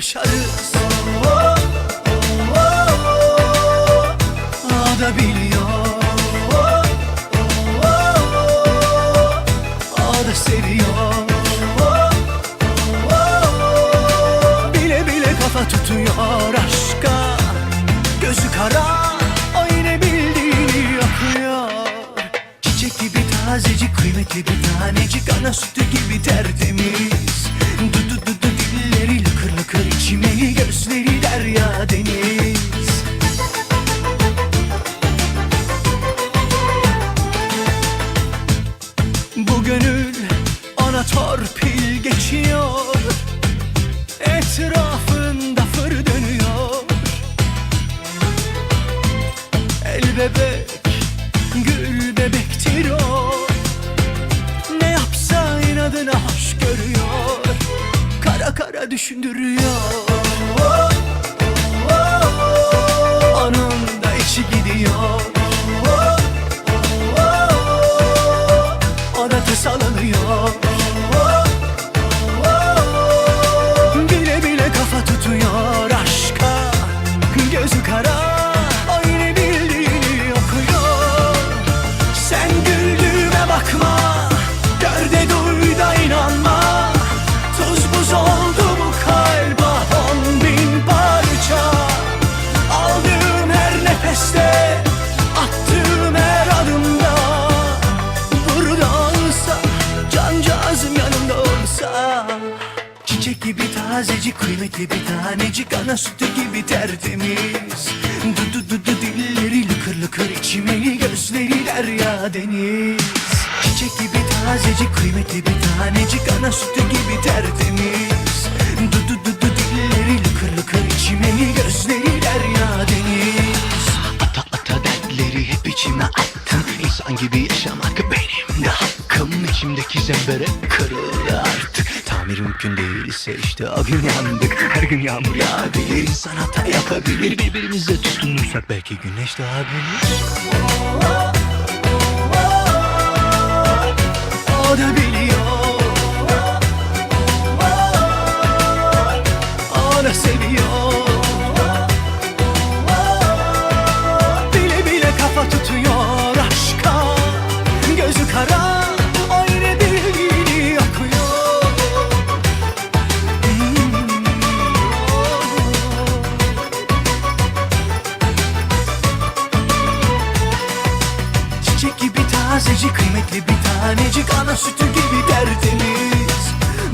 yaşarız. Oh, oh, oh, O da biliyor. Oh, oh, oh, O da seviyor. Oh, oh, oh, Bile bile kafa tutuyor aşka. Gözü kara lıkır içimeli Gözleri derya deniz Kara düşündürüyor. Onun da içi gidiyor tazecik kıymetli bir tanecik Ana sütü gibi tertemiz. Du du du du dilleri lıkır lıkır içimeli Gözleri derya deniz. Çiçek gibi tazecik kıymetli bir tanecik Ana sütü gibi tertemiz attım İnsan gibi yaşamak benim de hakkım. İçimdeki zembere kırıldı artık. Tamir mümkün değilse işte o gün yandık. Her gün yağmur yağabilir insan hata yapabilir. Birbirimize tutunursak belki güneş doğabilir. O da biliyor. O da seviyor Çiçek gibi tazecik kıymetli bir tanecik. Ana sütü gibi tertemiz.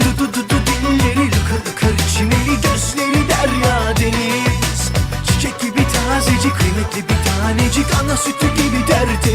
Du du du du dilleri lıkır lıkır çimeli Gözleri derya deniz. Çiçek gibi tazecik kıymetli bir tanecik. Ana sütü gibi tertemiz